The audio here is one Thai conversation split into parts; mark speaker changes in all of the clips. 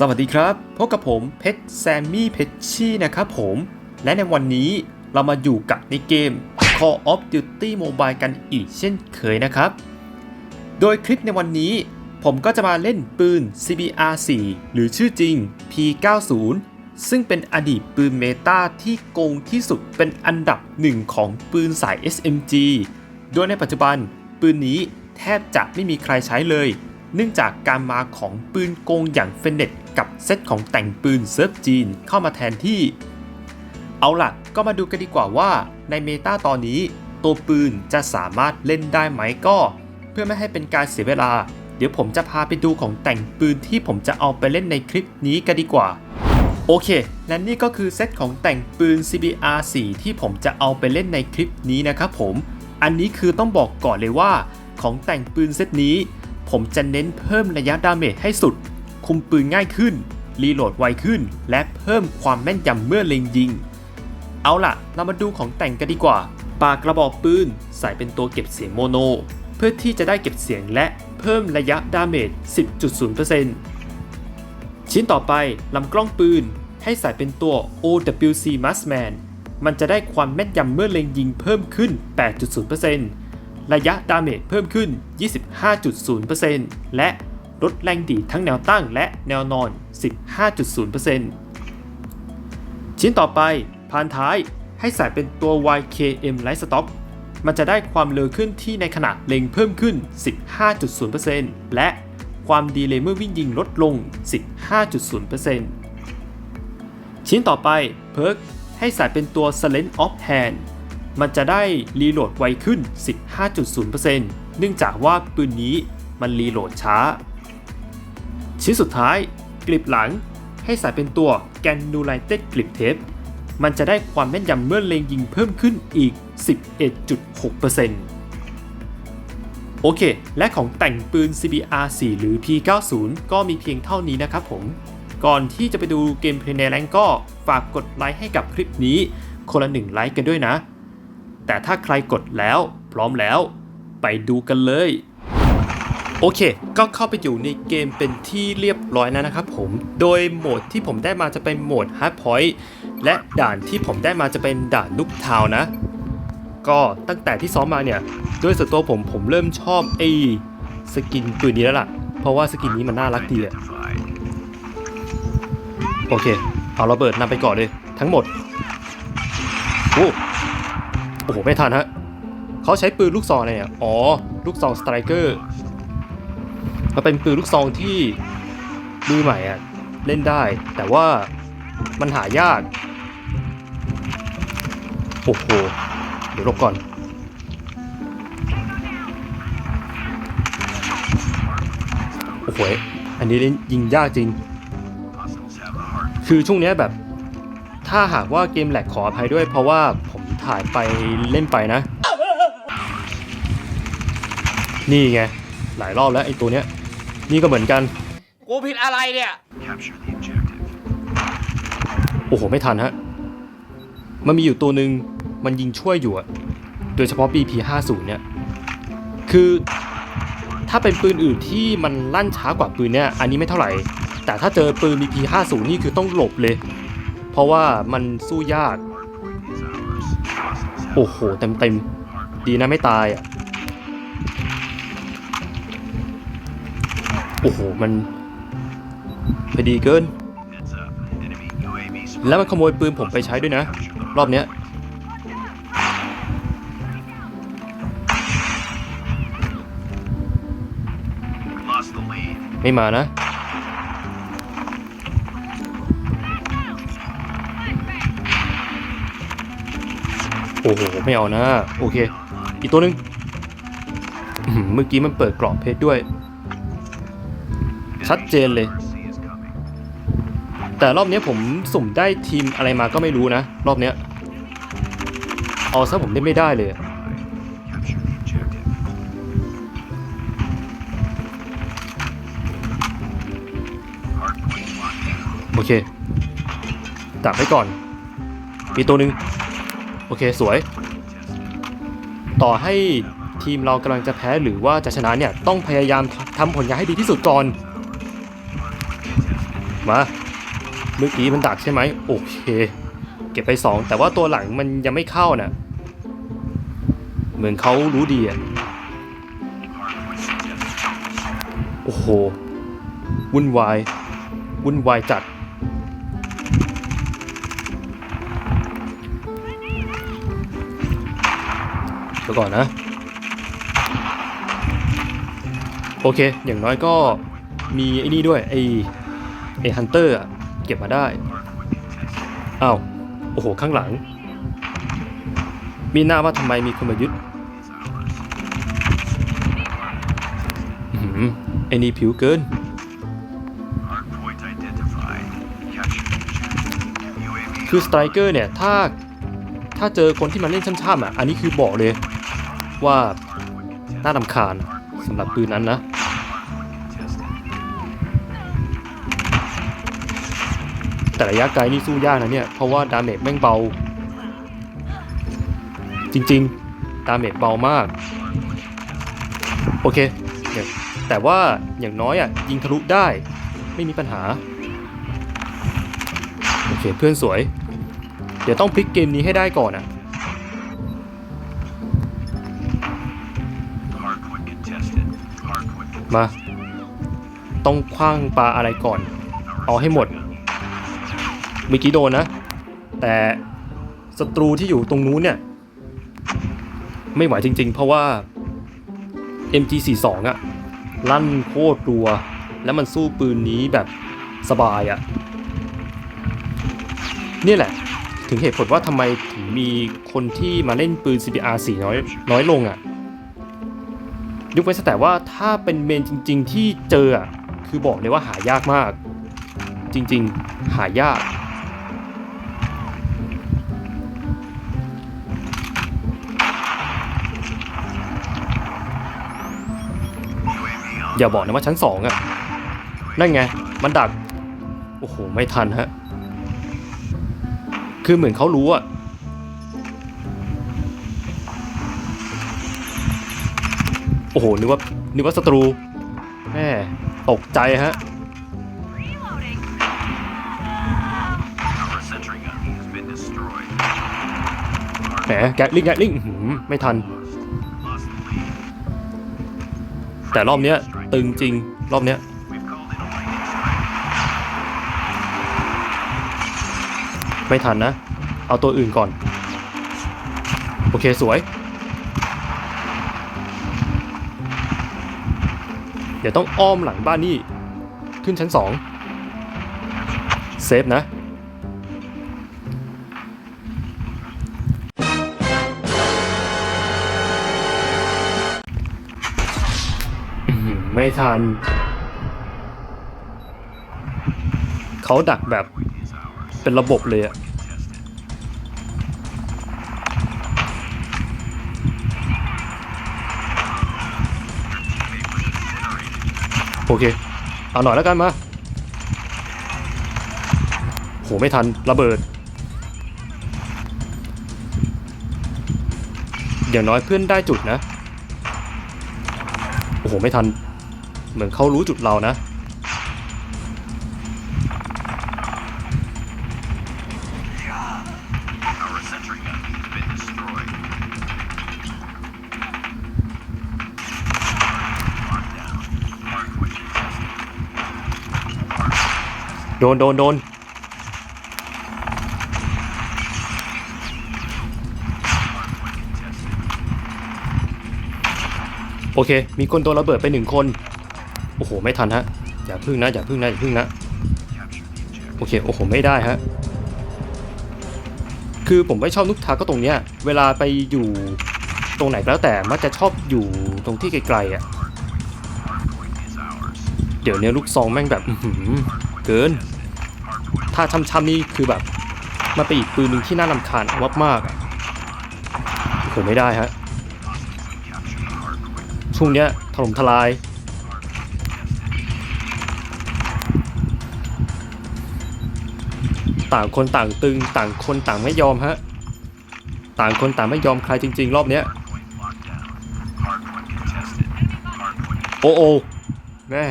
Speaker 1: สวัสดีครับ พบกับผมเพชรแซมมี่เพชชี่นะครับผม และในวันนี้เรามาอยู่กับในเกม Call of Duty Mobile กันอีกเช่นเคยนะครับ โดยคลิปในวันนี้ ผมก็จะมาเล่นปืน CBR4 หรือชื่อจริง P90 ซึ่งเป็นอดีตปืนเมตาที่โกงที่สุดเป็นอันดับหนึ่งของปืนสาย SMG โดยในปัจจุบันปืนนี้แทบจะไม่มีใครใช้เลย เนื่องจากการมาของปืนโกงอย่างเฟนเน็ตกับเซตของแต่งปืนเซิร์ฟจีนเข้ามาแทนที่ เอาล่ะ ก็มาดูกันดีกว่าว่าในเมตาตอนนี้ ตัวปืนจะสามารถเล่นได้ไหมก็ เพื่อไม่ให้เป็นการเสียเวลา เดี๋ยวผมจะพาไปดูของแต่งปืนที่ผมจะเอาไปเล่นในคลิปนี้กันดีกว่าโอเค และนี่ก็คือเซตของแต่งปืน CBR4 ที่ผมจะเอาไปเล่นในคลิปนี้นะครับผม อันนี้คือต้องบอกก่อนเลยว่า ของแต่งปืนเซตนี้ ผมจะเน้นเพิ่มระยะดาเมจให้สุด คุมปืนง่ายขึ้น รีโหลดไวขึ้น และเพิ่มความแม่นยำเมื่อเล็งยิง เอาล่ะ เรามาดูของแต่งกันดีกว่า ปากกระบอกปืนใส่เป็นตัวเก็บเสียงโมโน เพื่อที่จะได้เก็บเสียงและเพิ่มระยะดาเมจ 10.0%ชิ้นต่อไปลำกล้องปืนให้ใส่เป็นตัว OWC Marksman มันจะได้ความแม่นยำเมื่อเล็งยิงเพิ่มขึ้น 8.0% ระยะดาเมจเพิ่มขึ้น 25.0%และลดแรงดีทั้งแนวตั้งและแนวนอน 15.0%ชิ้นต่อไปพานท้ายให้ใส่เป็นตัว YKM Light Stock มันจะได้ความเร็วขึ้นที่ในขณะเล็งเพิ่มขึ้น 15.0%และความดีเลย์เมื่อวิ่งยิงลดลง 15.0%ชิ้นต่อไปเพิร์กให้ใส่เป็นตัว Silent of Hand มันจะได้รีโหลดไวขึ้น 15.0%เนื่องจากว่าปืนนี้มันรีโหลดช้า ชิ้นสุดท้ายกลิบหลังให้ใส่เป็นตัว Granulated Grip Tape มันจะได้ความแม่นยำเมื่อเล็งยิงเพิ่มขึ้นอีก 11.6%โอเค และของแต่งปืน CBR4 หรือ P90 ก็มีเพียงเท่านี้นะครับผม ก่อนที่จะไปดูเกมเพลย์ในแรงก็ฝากกดไลค์ให้กับคลิปนี้ คนละหนึ่งไลค์กันด้วยนะ แต่ถ้าใครกดแล้ว พร้อมแล้ว ไปดูกันเลย โอเค ก็เข้าไปอยู่ในเกมเป็นที่เรียบร้อยแล้วนะครับผม โดยโหมดที่ผมได้มาจะเป็นโหมด Hard Point และด่านที่ผมได้มาจะเป็นด่านลูกทาวนะ ก็ตั้งแต่ที่ซ้อมมาเนี่ยโดยส่วนตัวผมผมเริ่มชอบไอ้สกินปืนนี้แล้วล่ะ เพราะว่าสกินนี้มันน่ารักดีอะโอเค เอาระเบิดนำไปก่อนเลย ทั้งหมดโอ้ โอ้โห ไม่ทันฮะเขาใช้ปืนลูกซองอะไรอะอ๋อ ลูกซองสไตรเกอร์มันเป็นปืนลูกซองที่มือใหม่อะเล่นได้ แต่ว่ามันหายาก โอ้โห เดี๋ยวหลบก่อน โอ้โห อันนี้เล่นยิงยากจริง คือช่วงเนี้ยแบบ ถ้าหากว่าเกมแหลกขออภัยด้วยเพราะว่า ถ่ายไปเล่นไปนะ นี่ไง หลายรอบแล้วไอ้ตัวเนี้ย นี่ก็เหมือนกัน
Speaker 2: กูผิดอะไรเนี่ย
Speaker 1: โอ้โห ไม่ทันฮะ มันมีอยู่ตัวหนึ่งมันยิงช่วยอยู่อะโดยเฉพาะ BP50 เนี่ย คือถ้าเป็นปืนอื่นที่มันลั่นช้ากว่าปืนเนี่ยอันนี้ไม่เท่าไหร่ แต่ถ้าเจอปืน BP50 นี่คือต้องหลบเลย เพราะว่ามันสู้ยาก โอ้โห เต็มเต็มดีนะไม่ตายอะ โอ้โห มันพอดีเกิน แล้วมันขโมยปืนผมไปใช้ด้วยนะ รอบเนี้ยไม่มานะ อ้โหไม่เอานะ โอเค อีกตัวหนึ่งเมื่อกี้มันเปิดกรอบเพชรด้วย ชัดเจนเลย แต่รอบนี้ผมสุ่มได้ทีมอะไรมาก็ไม่รู้นะ รอบเนี้ยเอาซะผมเล่นไม่ได้เลยโอเคดักไว้ก่อน มีตัวหนึ่ง โอเคสวย ต่อให้ทีมเรากำลังจะแพ้หรือว่าจะชนะเนี่ย ต้องพยายามทำผลงานให้ดีที่สุดก่อน มาเมื่อกี้มันดักใช่ไหมโอเค เก็บไปสองแต่ว่าตัวหลังมันยังไม่เข้าน่ะเหมือนเขารู้ดีอะโอ้โหวุ่นวายวุ่นวายจัด เดี๋ยวก่อนนะ โอเค อย่างน้อยก็มีไอ้นี่ด้วย ไอ้ไอ้ฮันเตอร์อะเก็บมาได้อ้าวโอ้โห ข้างหลัง มีหน้าว่าทำไมมีคนมายึดอื้อหือไอ้นี่ผิวเกิน คือสไตรเกอร์เนี่ย ถ้าถ้าเจอคนที่มาเล่นช่ำๆอะ อันนี้คือบอกเลย ว่าน่าลำคาญสำหรับปืนนั้นนะแต่ระยะไกลนี่สู้ยากนะเนี่ย เพราะว่าดาเมจแม่งเบา จริงๆ ดาเมจเบามาก โอเค แต่ว่าอย่างน้อยอะ ยิงทะลุได้ ไม่มีปัญหา โอเค เพื่อนสวย เดี๋ยวต้องพลิกเกมนี้ให้ได้ก่อนอะ มา ต้องคว้างปลาอะไรก่อน เอาให้หมด เมื่อกี้โดนนะ แต่ศัตรูที่อยู่ตรงนู้นเนี่ย ไม่ไหวจริง ๆ เพราะว่า MG42 อะลั่นโคตรรัว แล้วมันสู้ปืนนี้แบบสบายอะนี่แหละ ถึงเหตุผลว่าทำไมถึงมีคนที่มาเล่นปืน CBR 4น้อยน้อยลงอะ ยกเว้นแต่ว่าถ้าเป็นเมนจริง ๆ ที่เจออะคือบอกเลยว่าหายากมาก จริง ๆ หายากอย่าบอกนะว่าชั้นสองอะนั่นไง มันดัก โอ้โห ไม่ทันฮะ คือเหมือนเขารู้อะ อ้โหนึกว่านึกว่าศัตรูแม่ตกใจฮะแหมแกลิงแกลิงหือไม่ทัน แต่รอบเนี้ยตึงจริงรอบเนี้ยไม่ทันนะ เอาตัวอื่นก่อน โอเคสวย ดี๋ยวต้องอ้อมหลังบ้านนี่ ขึ้นชั้นสองเซฟนะ ไม่ทัน เขาดักแบบเป็นระบบเลยอะ โอเค เอาหน่อยแล้วกันมาโหไม่ทันระเบิด อย่างน้อยเพื่อนได้จุดนะ โอ้โหไม่ทัน เหมือนเขารู้จุดเรานะ โดนโดนโดนโอเค มีคนโดนระเบิดไปหนึ่งคน โอ้โห ไม่ทันฮะ อย่าพึ่งนะ อย่าพึ่งนะ อย่าพึ่งนะ โอเค โอ้โห ไม่ได้ฮะ คือผมไม่ชอบนุกทาก็ตรงเนี้ย เวลาไปอยู่ตรงไหนก็แล้วแต่ มักจะชอบอยู่ตรงที่ไกลๆอะ เดี๋ยวเนี้ยลูกซองแม่งแบบ อื้อหือ เกิน ถ้าช้ำๆนี่คือแบบมันเป็นอีกปืนหนึ่งที่น่ารำคาญมากๆอะโอ้โหไม่ได้ฮะ ช่วงเนี้ยถล่มทลาย ต่างคนต่างตึง ต่างคนต่างไม่ยอมฮะ ต่างคนต่างไม่ยอมใครจริง ๆ รอบเนี้ย โอ้โอแม่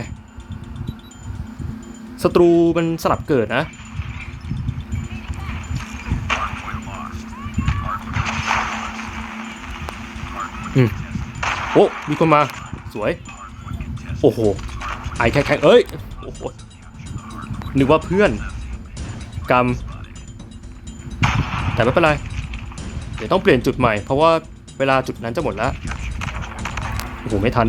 Speaker 1: ศัตรูมันสลับเกิดนะ อืม โอ้ มีคนมา สวย โอ้โห ไอ้แข็งๆเอ้ย โอ้โห นึกว่าเพื่อน กรรม แต่ไม่เป็นไร เดี๋ยวต้องเปลี่ยนจุดใหม่ เพราะว่าเวลาจุดนั้นจะหมดแล้ว โอ้โห ไม่ทัน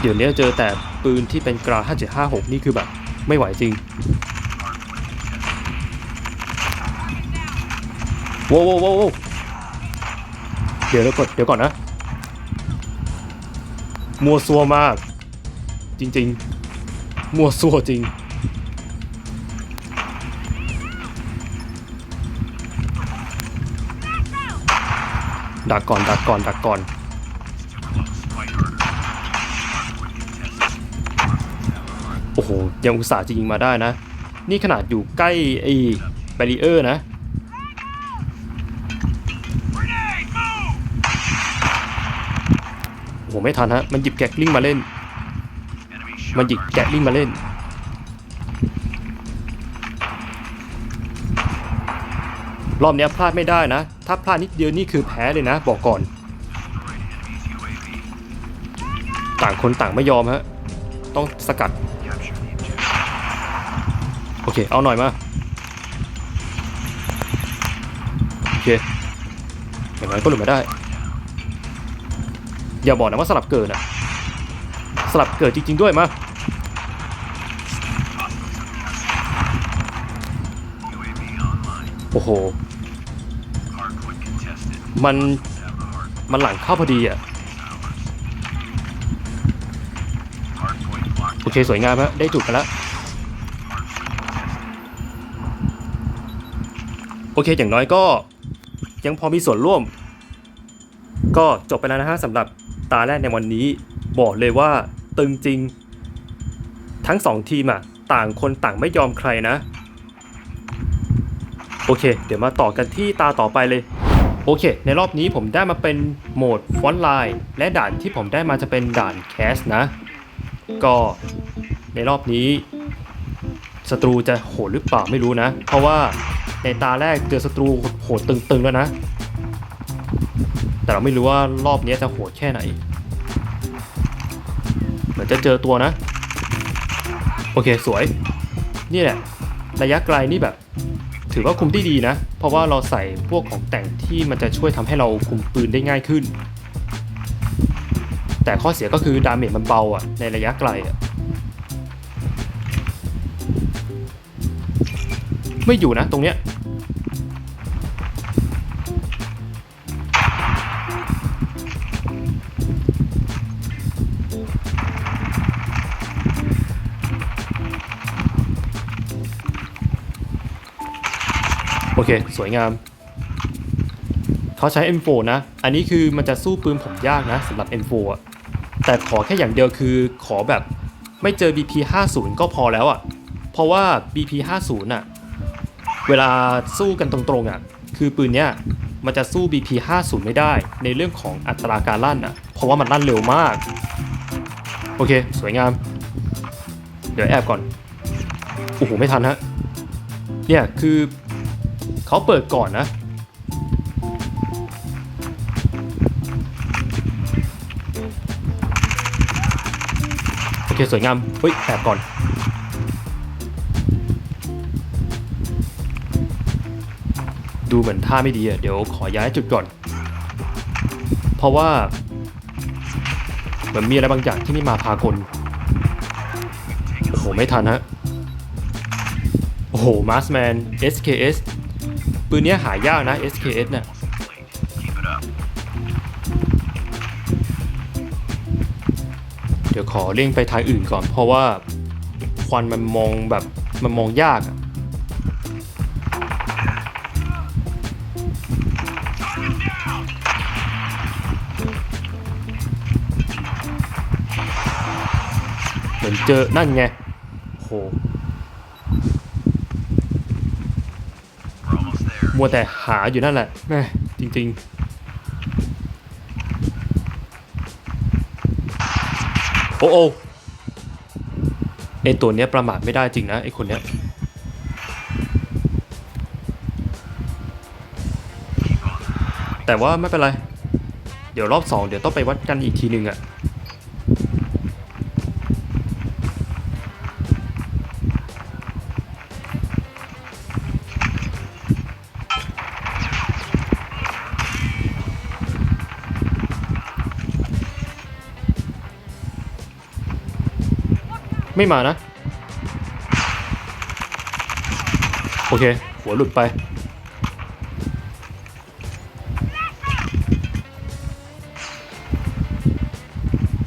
Speaker 1: เดี๋ยวนี้เจอแต่ปืนที่เป็นกรา 5756 นี่คือแบบ ไม่ไหวจริงโว้วโว้วโว้วโว้วเดี๋ยวเดี๋ยวก่อนเดี๋ยวก่อนนะ มัวซัวมาก จริง ๆ มัวซัวจริง ดักก่อนดักก่อนดักก่อน ยังอุตส่าห์จะยิงมาได้นะ นี่ขนาดอยู่ใกล้ไอ้แบรีเออร์นะ โอ้โห ไม่ทันฮะ มันหยิบแกกลิงมาเล่น มันหยิบแกะลิงมาเล่น รอบเนี้ยพลาดไม่ได้นะ ถ้าพลาดนิดเดียวนี่คือแพ้เลยนะ บอกก่อน ต่างคนต่างไม่ยอมฮะ ต้องสกัด โอเค เอาหน่อยมา โอเคอย่างนั้นก็หลุดมาได้ อย่าบอกนะว่าสลับเกิดอะสลับเกิดจริง ๆ ด้วยมา โอ้โห มัน มันหลังเข้าพอดีอะ
Speaker 3: hardpoint locked
Speaker 1: โอเค สวยงามฮะได้จุดกันแล้ว เคอย่างน้อยก็ยังพอมีส่วนร่วม ก็จบไปแล้วนะฮะสำหรับตาแรกในวันนี้ บอกเลยว่าตึงจริง ทั้งสองทีมอะต่างคนต่างไม่ยอมใครนะ โอเค เดี๋ยวมาต่อกันที่ตาต่อไปเลย โอเค ในรอบนี้ผมได้มาเป็นโหมดฟอนต์ไลน์และด่านที่ผมได้มาจะเป็นด่านแคสนะ ก็ในรอบนี้ศัตรูจะโหดหรือเปล่าไม่รู้นะ เพราะว่า ในตาแรกเจอศัตรูโหดตึงๆแล้วนะ แต่เราไม่รู้ว่ารอบนี้จะโหดแค่ไหน เหมือนจะเจอตัวนะ โอเคสวย นี่แหละ ระยะไกลนี่แบบ ถือว่าคุมได้ดีนะ เพราะว่าเราใส่พวกของแต่งที่มันจะช่วยทำให้เราคุมปืนได้ง่ายขึ้น แต่ข้อเสียก็คือดาเมจมันเบาอะในระยะไกลอะไม่อยู่นะตรงเนี้ย เคสวยงามเขาใช้ M4 นะ อันนี้คือมันจะสู้ปืนผมยากนะสำหรับ M4 อะแต่ขอแค่อย่างเดียวคือขอแบบไม่เจอ BP 50ก็พอแล้วอะ เพราะว่า BP 50อะ เวลาสู้กันตรงๆอะ คือปืนเนี้ยมันจะสู้ BP 50ไม่ได้ ในเรื่องของอัตราการลั่นอะ เพราะว่ามันลั่นเร็วมาก โอเค สวยงาม เดี๋ยวแอบก่อน โอ้โห ไม่ทันฮะ เนี่ย คือ เขาเปิดก่อนนะ โอเค สวยงามเฮ้ยแอบก่อน ดูเหมือนท่าไม่ดีอะเดี๋ยวขอย้ายจุดก่อน เพราะว่าเหมือนมีอะไรบางอย่างที่ไม่มาพากลโอ้โห ไม่ทันฮะ โอ้โหมาสแมน SKS ปืนนี้หายากนะ SKS เนี่ยเดี๋ยวขอเลี่ยงไปทางอื่นก่อน เพราะว่าควันมันมองแบบมันมองยากเหมือนเจอนั่นไงโห มัวแต่หาอยู่นั่นแหละแม่จริง ๆโอ้โอไอตัวเนี้ยประมาทไม่ได้จริงนะไอคนเนี้ย แต่ว่าไม่เป็นไร เดี๋ยวรอบสองเดี๋ยวต้องไปวัดกันอีกทีหนึ่งอะ ไม่มานะ โอเค หัวหลุดไป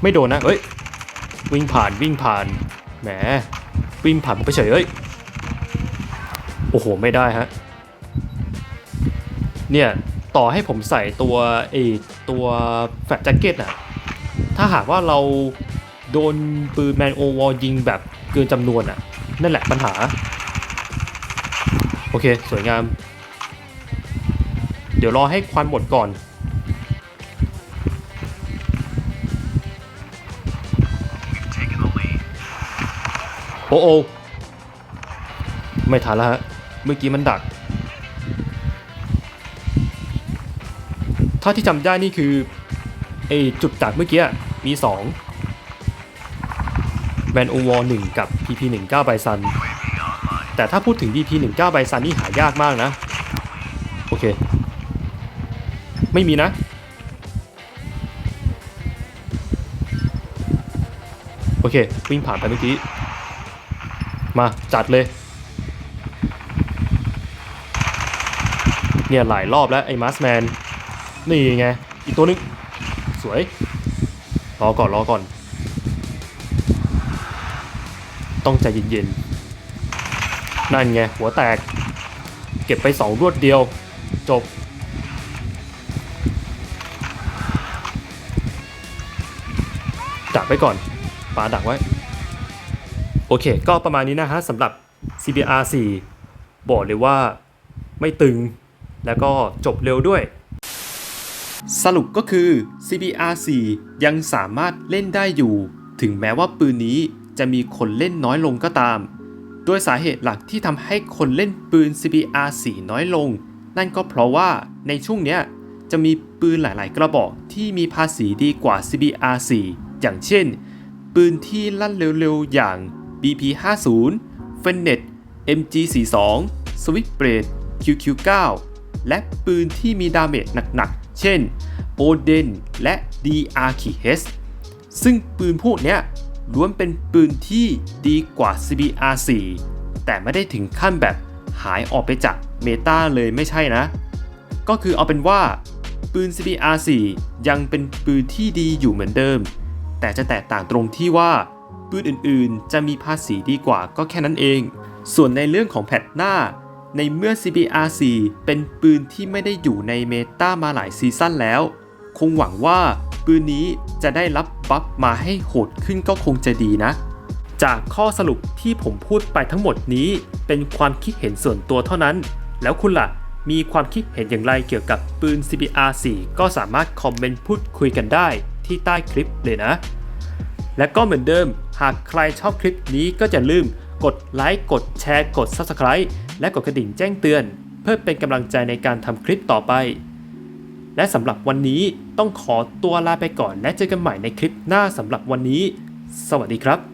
Speaker 1: ไม่โดนนะ เอ้ย วิ่งผ่านวิ่งผ่าน แหม วิ่งผ่านไปเฉยเอ้ย โอ้โห ไม่ได้ฮะ เนี่ย ต่อให้ผมใส่ตัวไอตัวแฟลแจ็คเก็ตอะถ้าหากว่าเรา โดนปืนแมนโอวอลยิงแบบเกินจำนวนอะนั่นแหละปัญหา โอเค สวยงาม เดี๋ยวรอให้ควันหมดก่อน โอ้โอไม่ทันแล้วฮะ เมื่อกี้มันดัก ถ้าที่จำได้นี่คือไอจุดดักเมื่อกี้มี 2 แมนโอวอล1กับ PP19 ไบซัน แต่ถ้าพูดถึง BP19 ไบซันนี่หายากมากนะ โอเค ไม่มีนะ โอเค วิ่งผ่านไปเมื่อกี้ มาจัดเลย เนี่ยหลายรอบแล้วไอ้มาสแมน นี่ไง อีกตัวนึง สวย รอก่อนรอก่อน ต้องใจเย็นๆ นั่นไง หัวแตก เก็บไปสองรวดเดียว จบ ดักไว้ก่อนปาดักไว้ โอเค ก็ประมาณนี้นะฮะสำหรับ CBR 4บอกเลยว่าไม่ตึง แล้วก็จบเร็วด้วยสรุปก็คือ CBR 4 ยังสามารถเล่นได้อยู่ ถึงแม้ว่าปืนนี้ จะมีคนเล่นน้อยลงก็ตาม โดยสาเหตุหลักที่ทำให้คนเล่นปืน CBR 4 น้อยลง นั่นก็เพราะว่าในช่วงเนี้ยจะมีปืนหลาย ๆ กระบอกที่มีภาษีดีกว่า CBR 4 อย่างเช่น ปืนที่ลั่นเร็ว ๆ อย่าง BP50 f e n n e t MG42 Switchblade QQ9 และปืนที่มีดาเมจหนัก ๆ เช่น Oden และ DR-H ซึ่งปืนพวกเนี้ย ล้วนเป็นปืนที่ดีกว่า CBR4 แต่ไม่ได้ถึงขั้นแบบหายออกไปจากเมตาเลยไม่ใช่นะ ก็คือเอาเป็นว่าปืน CBR4 ยังเป็นปืนที่ดีอยู่เหมือนเดิม แต่จะแตกต่างตรงที่ว่าปืนอื่นๆ จะมีภาษีดีกว่าก็แค่นั้นเอง ส่วนในเรื่องของแพทหน้า ในเมื่อ CBR4 เป็นปืนที่ไม่ได้อยู่ในเมตามาหลายซีซั่นแล้ว คงหวังว่า ปืนนี้จะได้รับบัฟมาให้โหดขึ้นก็คงจะดีนะ จากข้อสรุปที่ผมพูดไปทั้งหมดนี้ เป็นความคิดเห็นส่วนตัวเท่านั้น แล้วคุณล่ะ มีความคิดเห็นอย่างไรเกี่ยวกับปืน CBR4 ก็สามารถคอมเมนต์พูดคุยกันได้ที่ใต้คลิปเลยนะ และก็เหมือนเดิม หากใครชอบคลิปนี้ก็อย่าลืมกดไลค์กดแชร์กด Subscribe และกดกระดิ่งแจ้งเตือน เพื่อเป็นกำลังใจในการทำคลิปต่อไป และสำหรับวันนี้ต้องขอตัวลาไปก่อนและเจอกันใหม่ในคลิปหน้าสำหรับวันนี้ สวัสดีครับ